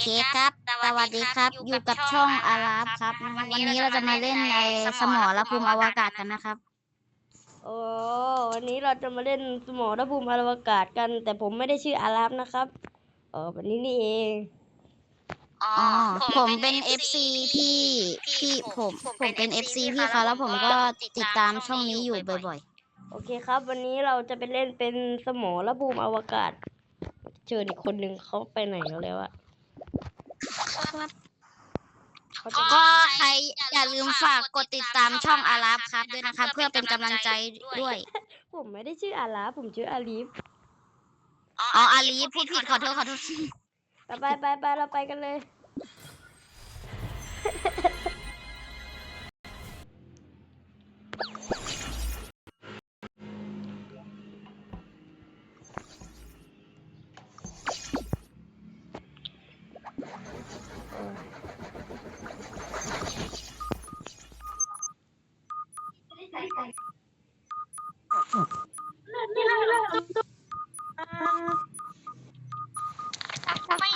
เคครับ สวัสดีครับ อยู่กับช่องอาราฟครับนะครับวันนี้เราจะมาเล่นในสมรภูมิอวกาศกันนะครับ โอ้วันนี้เราจะมาเล่นสมรภูมิอวกาศกัน แต่ผมไม่ได้ชื่ออาราฟนะครับ เออวันนี้นี่เอง อ๋อ ผมเป็น FC พี่พี่ผม ผมเป็น FC พี่เขาแล้วผมก็ติดตามช่องนี้อยู่บ่อยโอเคครับ วันนี้เราจะไปเล่นเป็นสมรภูมิอวกาศเจออีกคนหนึ่งเขาไปไหนแล้วแล้วอะ ครับก็ใครอย่าลืมฝากกดติดตามช่องอาราฟครับด้วยนะครับ เพื่อเป็นกำลังใจด้วย ผมไม่ได้ชื่ออาราฟผมชื่ออาลีฟอ๋ออาลีฟพูดผิดขอโทษขอโทษ ไปไปไปเราไปกันเลย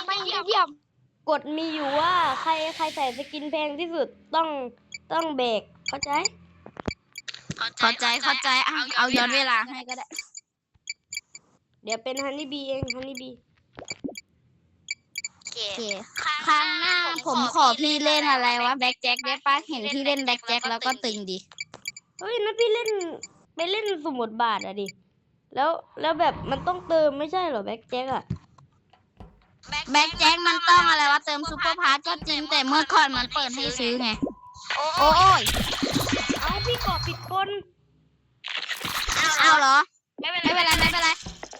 ไม่เยี่ยมกฎมีอยู่ว่าใครใครใส่สกินแพงที่สุดต้องต้องเบรกเข้าใจ เข้าใจเข้าใจเอาเอาย้อนเวลาให้ก็ได้ เดี๋ยวเป็นฮันนี่บีเองฮันนี่บีโอ เคครั้งหน้าผมขอพี่เล่นอะไรวะแบ็กแจ็คได้ปะเห็นพี่เล่นแบ็กแจ็คแล้วก็ตึงดีเฮ้ยนะพี่เล่นไปเล่นสมุดบาทอะดิ แล้วแล้วแบบมันต้องเติมไม่ใช่เหรอแบ็คแจ็คอะแบ็กแจ็คมันต้องอะไรวะเติมซูเปอร์พาร์ทก็จริงแต่เมื่อก่อนมันเปิดให้ซื้อไง โอ้ยเอาพี่กาะผิดคนเอาเหรอไม่เป็นไรไม่เป็นไร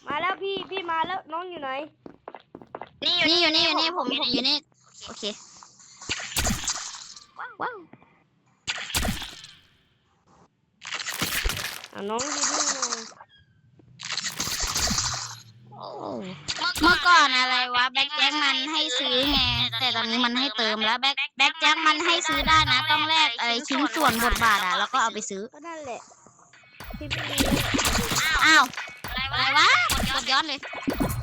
มาแล้วพี่พี่มาแล้วน้องอยู่ไหน นี่อยู่นี่อยู่นี่ผมผมอยู่นี่ โอเค ว้าวอะน้องอยู่นี่หน่อยเมื่อก่อนอะไรวะแบ็กแจ็คมันให้ซื้อไงแต่ตอนนี้มันให้เติมแล้วแบ็กแบ็กแจ็คมันให้ซื้อได้นะ ต้องแลกอะไรชิ้นส่วนบทบาทอะแล้วก็เอาไปซื้อก็นั่นแหละพี่ไม่รู้อ้าวอะไรวะกดย้อนเลยเฮ้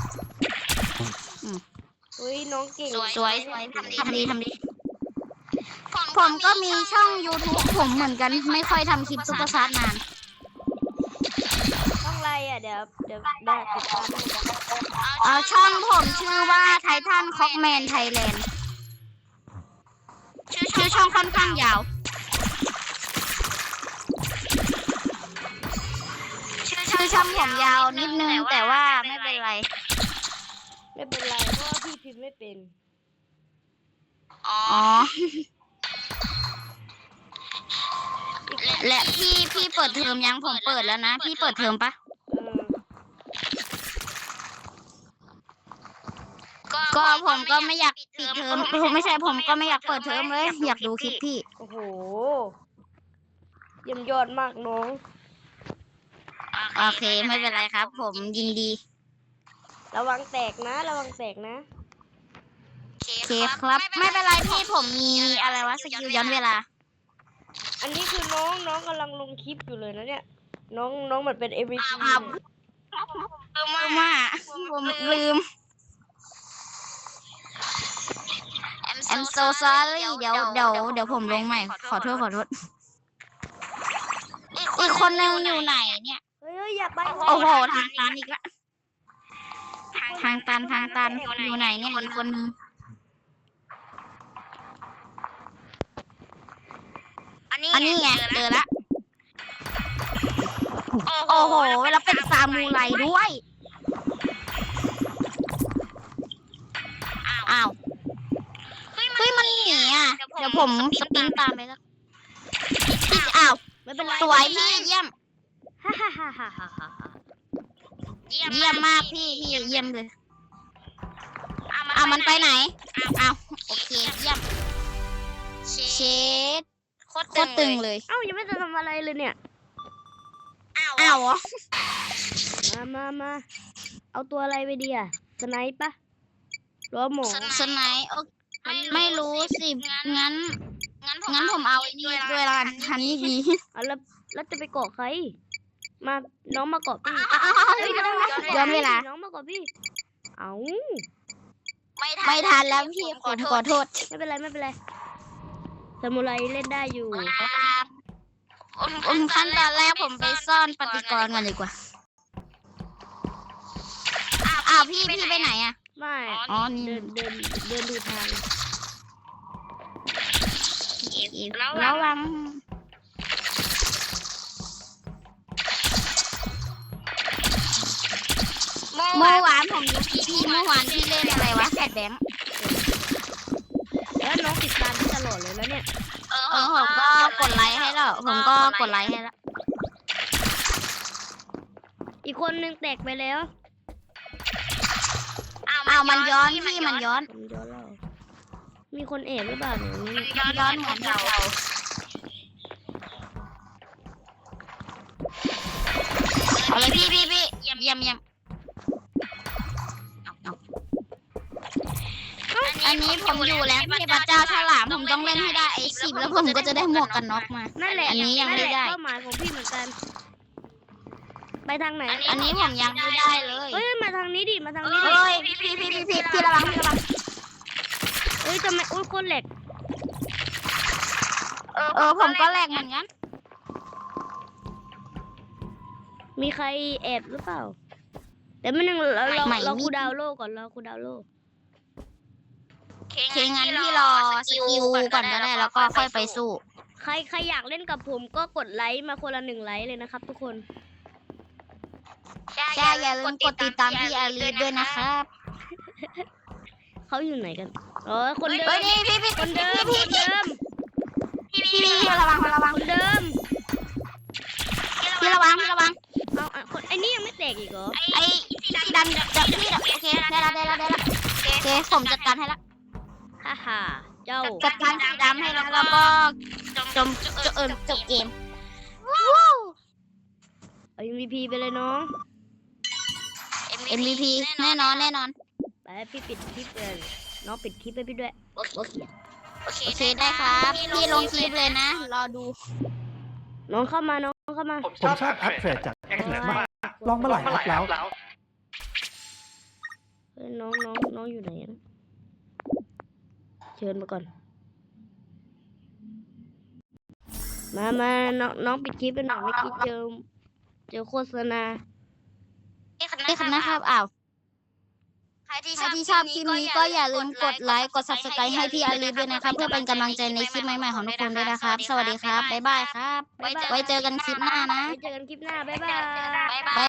ยน้องเก่งสวยสวยทำดีทำดีทำดี ผมก็มีช่อง YouTube ผมเหมือนกัน ไม่ค่อยทำคลิปซุปเปอร์ชาร์จนานต้องไรอะเดี๋ยวเดี๋ยวได้ติดตามให้นะเอาช่องผมชื่อว่าไททันคอกแมนไทยแลนด์ชื่อช่องค่อนข้างยาว ชื่อช่องผมยาวนิดนึงแต่ว่าไม่เป็นไร ไม่เป็นไรเพราะว่าพี่พิมพ์ไม่เป็นอ๋อ และพี่พี่เปิดเทอมยังผมเปิดแล้วนะ พี่เปิดเทอมปะเออ ก็ผมก็ไม่อยากปิดเทอมผมไม่ใช่ผมก็ไม่อยากเปิดเทอมเลย อยากดูคลิปพี่ โอ้โหเยี่ยมยอดมากน้อง โอเคไม่เป็นไรครับ ผมยินดี ระวังแตกนะ ระวังแตกนะโอ เคครับ ไม่เป็นไรพี่ผมมีอะไรวะสกิลย้อนเวลา อันนี้คือน้องน้องกำลังลงคลิปอยู่เลยนะเนี่ย น้องน้องเหมือนเป็น MVP อ้าวเลยลืมว่าผมลืม I'm so sorry เดี๋ยวเดี๋ยวเดี๋ยวผมลงใหม่ขอโทษขอโทษ อีกคนนึงอยู่ไหนเนี่ย เฮ้ยเฮ้ยอย่าไปโอ้โหทางตันอีกละทางตันทางตันอยู่ไหนเนี่ยอีกคนนึง อันนี้ไงเจอละ โอ้โห แล้วเป็นซามูไรด้วย อ้าวเฮ้ยมันหนีอะ เดี๋ยวผมสปรินตามไปแล้วพี่อ้าวไม่เป็นไรสวยพี่เยี่ยมฮ่าฮ่าฮ่าฮ่าฮ่าฮ่าฮ่าเยี่ยมมากพี่พี่เยี่ยมเลยอ้าวมันไปไหนอ้าวโอเคเยี่ยมเชด โคตรตึงเลย เอ้ายังไม่ได้ทำอะไรเลยเนี่ย อ้าวเหรอมามามาเอาตัวอะไรไปดีอะสไนป์ปะหรือว่าหมอสไนป์โอไม่รู้สิงั้นงั้นผมเอาไอ้นี่ด้วยละกันทันนี่ดีเอาแล้วแล้วจะไปเกาะใคร มาน้องมาเกาะพี่ย้อนเวลา น้องมาเกาะพี่ เอาไม่ทันแล้วพี่ผมขอโทษ ไม่เป็นไรไม่เป็นไร สมุไรเล่นได้อยู่ผมขั้นตอนแรกผมไปซ่อนปฏิกรณ์ก่อนดีกว่าอ้าวพี่พี่ไปไหนอะไม่อ๋อนี่เดินเดินเดินดูทางระวังเมื่อวานผมดูพี่พี่เมื่อวานพี่เล่นอะไรวะแฟดแบงค์ ลอดเลยแล้วเนี่ยเออผมก็กดไลค์ให้แล้ว ผมก็กดไลค์ให้แล้ว อีกคนนึงแตกไปแล้วอ้าวมันย้อนพี่มันย้อน ผมย้อนแล้วมีคนแอบหรือเปล่าเนี่ยนี่มันย้อนเหมือนเราเอาเลยพี่พี่พี่เยี่ยมเยี่ยมเยี่ยม อันนี้ผมอยู่แล้วพี่พระเจ้าฉลามผมต้องเล่นให้ได้ไอ้สิบแล้วผมก็จะได้หมวกกันน็อกมา นั่นแหละอันนี้ยังไม่นั่นแหละได้ เป้าหมายของพี่เหมือนกัน ไปทางไหนอันนี้ผมยังไม่ได้เลยเฮ้ยมาทางนี้ดิมาทางนี้ดิเฮ้ยพี่พี่พี่พี่พี่ระวังพี่ระวังเฮ้ยทำไมอุ้ยคนแหลกเออผมก็แหลกเหมือนกันมีใครแอบหรือเปล่าแต่ไม่นึงเราเราไม่เรามีคูดาวโลก่อนเราคูดาวโลโอ เคงั้นพี่รอสกิลก่อนก็ได้แล้วก็ค่อยไปสู้ ใครใครอยากเล่นกับผมก็กดไลค์มาคนละหนึ่งไลค์เลยนะครับ ทุกคนใช่อย่าลืมกดติดตามพี่อาลีด้วยนะครับ เขาอยู่ไหนกันอ๋อคนเดิเฮ้ยมนี่พี่พี่คนเดิมพี่คนพี่เดิมพี่พี่พี่ระวังระวังคนเดิมพี่ระวังพี่ระวังเอาอะคนไอ้นี่ยังไม่แตกอีกเหรอไอ้สีดำเดี๋ยวพี่โอเคได้แล้วได้แล้วได้แล้วโอเคผมจัดการให้แล้ว ฮ่าฮ่าเจ้าจัดการสีดำให้แล้วแล้วก็จบจบเออจบเกมเอา MVP ไปเลยน้อง MVP แน่นอนแน่นอนไปพี่ปิดคลิปเลยน้องปิดคลิปให้พี่ด้วยโอเคโอเคได้ครับ พี่ลงคลิปเลยนะ รอดู น้องเข้ามาน้องเข้ามา ผมชอบแอปเทรดจากแอปเทรดมากลองมาหลายแอปแล้วเฮ้ยน้องน้องน้องอยู่ไหนนะเชิญมาก่อน มามาน้องน้องปิดคลิปไปหน่อยเมื่อกี้เจอเจอโฆษณานี่คณะครับอ้าวใครที่ชอบคลิปนี้ก็อย่าลืมกดไลค์กด subscribe ให้พี่อาลีด้วยนะครับเพื่อเป็นกำลังใจในคลิปใหม่ๆของทุกคนด้วยนะครับสวัสดีครับบ๊ายบายครับบ๊ายบายไว้เจอกันคลิปหน้านะ ไว้เจอกันคลิปหน้า บ๊ายบาย บ๊าย